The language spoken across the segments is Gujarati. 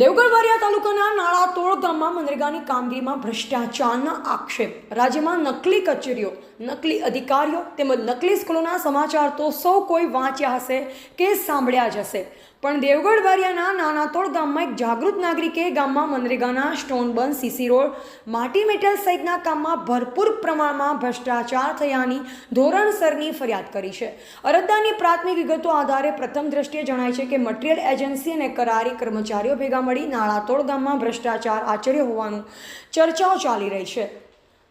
દેવગઢ વારિયા તાલુકાના નાળાતોળ ગામમાં મનરેગાની કામગીરીમાં ભ્રષ્ટાચારના આક્ષેપ. રાજ્યમાં નકલી કચેરીઓ, નકલી અધિકારીઓ તેમજ નકલી સ્કૂલોના સમાચાર તો સૌ કોઈ વાંચ્યા હશે કે સાંભળ્યા જ હશે. પણ દેવગઢ વારિયાના નાનાતોળ ગામમાં એક જાગૃત નાગરિકે ગામમાં મનરેગાના સ્ટોનબંધ સીસી રોડ, માટી મેટલ સહિતના કામમાં ભરપૂર પ્રમાણમાં ભ્રષ્ટાચાર થયાની ધોરણસરની ફરિયાદ કરી છે. અરજદારની પ્રાથમિક વિગતો આધારે પ્રથમ દ્રષ્ટિએ જણાય છે કે મટીરિયલ એજન્સી અને કરારી કર્મચારીઓ ભેગા મળી નાળાતોડ ગામમાં ભ્રષ્ટાચાર આચર્યો હોવાનું ચર્ચાઓ ચાલી રહી છે.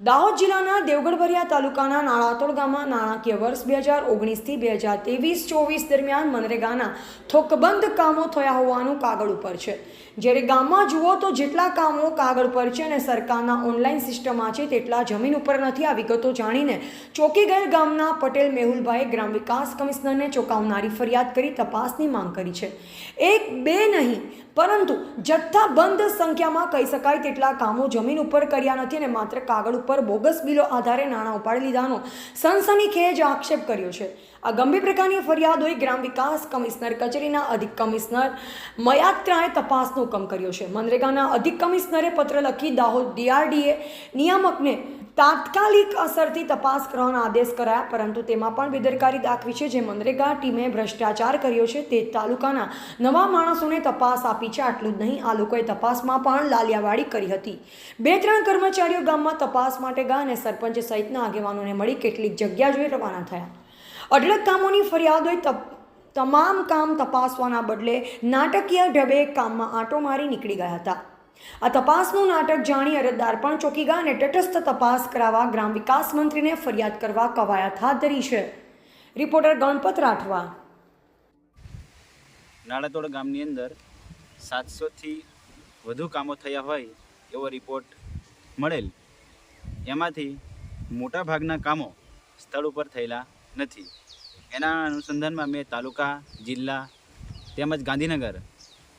દાહોદ જિલ્લાના દેવગઢભરિયા તાલુકાના નાળાતોડ ગામમાં નાણાકીય વર્ષ બે હજાર ઓગણીસથી બે હજાર ત્રેવીસ ચોવીસ દરમિયાન મનરેગાના થોકબંધ કામો થયા હોવાનું કાગળ ઉપર છે. જ્યારે ગામમાં જુઓ તો જેટલા કામો કાગળ પર છે અને સરકારના ઓનલાઈન સિસ્ટમમાં છે તેટલા જમીન ઉપર નથી. આ વિગતો જાણીને ચોકી ગયેલ ગામના પટેલ મેહુલભાઈ ગ્રામ વિકાસ કમિશનરને ચોંકાવનારી ફરિયાદ કરી તપાસની માંગ કરી છે. એક, બે નહીં, પરંતુ જથ્થાબંધ સંખ્યામાં કહી શકાય તેટલા કામો જમીન ઉપર કર્યા નથી અને માત્ર કાગળ ઉપર બોગસ બિલો આધારે નાણાં ઉપાડી લીધાનો. સનસનીખેજ આક્ષેપ કર્યો છે. આ ગંભીર પ્રકારની ફરિયાદોએ ગ્રામ વિકાસ કમિશનર કચેરીના અધિક કમિશનર મયાત્રાએ તપાસનો હુકમ કર્યો છે. મનરેગાના અધિક કમિશનરે પત્ર લખી દાહોદ ડીઆરડીએ નિયામકને તાત્કાલિક અસરથી તપાસ કરવાના આદેશ કરાયા, પરંતુ તેમાં પણ બેદરકારી દાખવી છે. જે મનરેગા ટીમે ભ્રષ્ટાચાર કર્યો છે, તે તાલુકાના નવા માણસોને તપાસ આપી છે. આટલું જ નહીં, આ લોકોએ તપાસમાં પણ લાલિયાવાડી કરી હતી. બે ત્રણ કર્મચારીઓ ગામમાં તપાસ માટે ગયા સરપંચ સહિતના આગેવાનોને મળી કેટલીક જગ્યા જોઈ રવાના થયા. અઢળક કામોની ફરિયાદોએ તમામ કામ તપાસવાના બદલે નાટકીય ઢબે કામમાં આંટો મારી નીકળી ગયા હતા. આ તપાસનું નાટક જાણી અરજદાર પણ ચોકી ગયા અને તટસ્થ તપાસ કરાવવા ગ્રામ વિકાસ મંત્રીને ફરિયાદ કરવા કવાયત હાથ ધરી છે. રિપોર્ટર ગણપત રાઠવા. નાળાતોડ ગામની અંદર સાતસોથી વધુ કામો થયા હોય એવો રિપોર્ટ મળેલ. એમાંથી મોટાભાગના કામો સ્થળ ઉપર થયેલા નથી. એના અનુસંધાનમાં મેં તાલુકા, જિલ્લા તેમજ ગાંધીનગર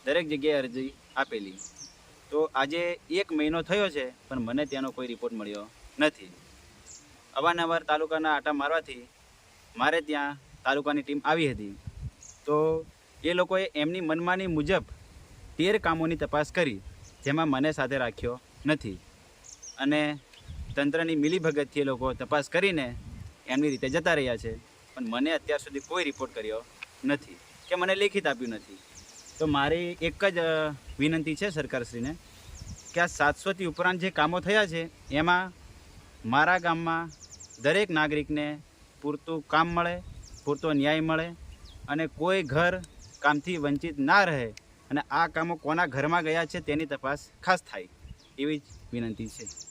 દરેક જગ્યાએ અરજી આપેલી. તો આજે એક મહિનો થયો છે, પણ મને ત્યાંનો કોઈ રિપોર્ટ મળ્યો નથી. અવારનવાર તાલુકાના આટા મારવાથી મારે ત્યાં તાલુકાની ટીમ આવી હતી. તો એ લોકોએ એમની મનમાની મુજબ તેર કામોની તપાસ કરી, જેમાં મને સાથે રાખ્યો નથી. અને તંત્રની મિલીભગતથી એ લોકો તપાસ કરીને એમની રીતે જતા રહ્યા છે. પણ મને અત્યાર સુધી કોઈ રિપોર્ટ કર્યો નથી કે મને લેખિત આપ્યું નથી. તો મારી એક જ વિનંતી છે સરકારશ્રીને કે આ સાતસોથી ઉપરાંત જે કામો થયા છે, એમાં મારા ગામમાં દરેક નાગરિકને પૂરતું કામ મળે, પૂરતો ન્યાય મળે અને કોઈ ઘર કામથી વંચિત ના રહે અને આ કામો કોના ઘરમાં ગયા છે તેની તપાસ ખાસ થાય એવી જ વિનંતી છે.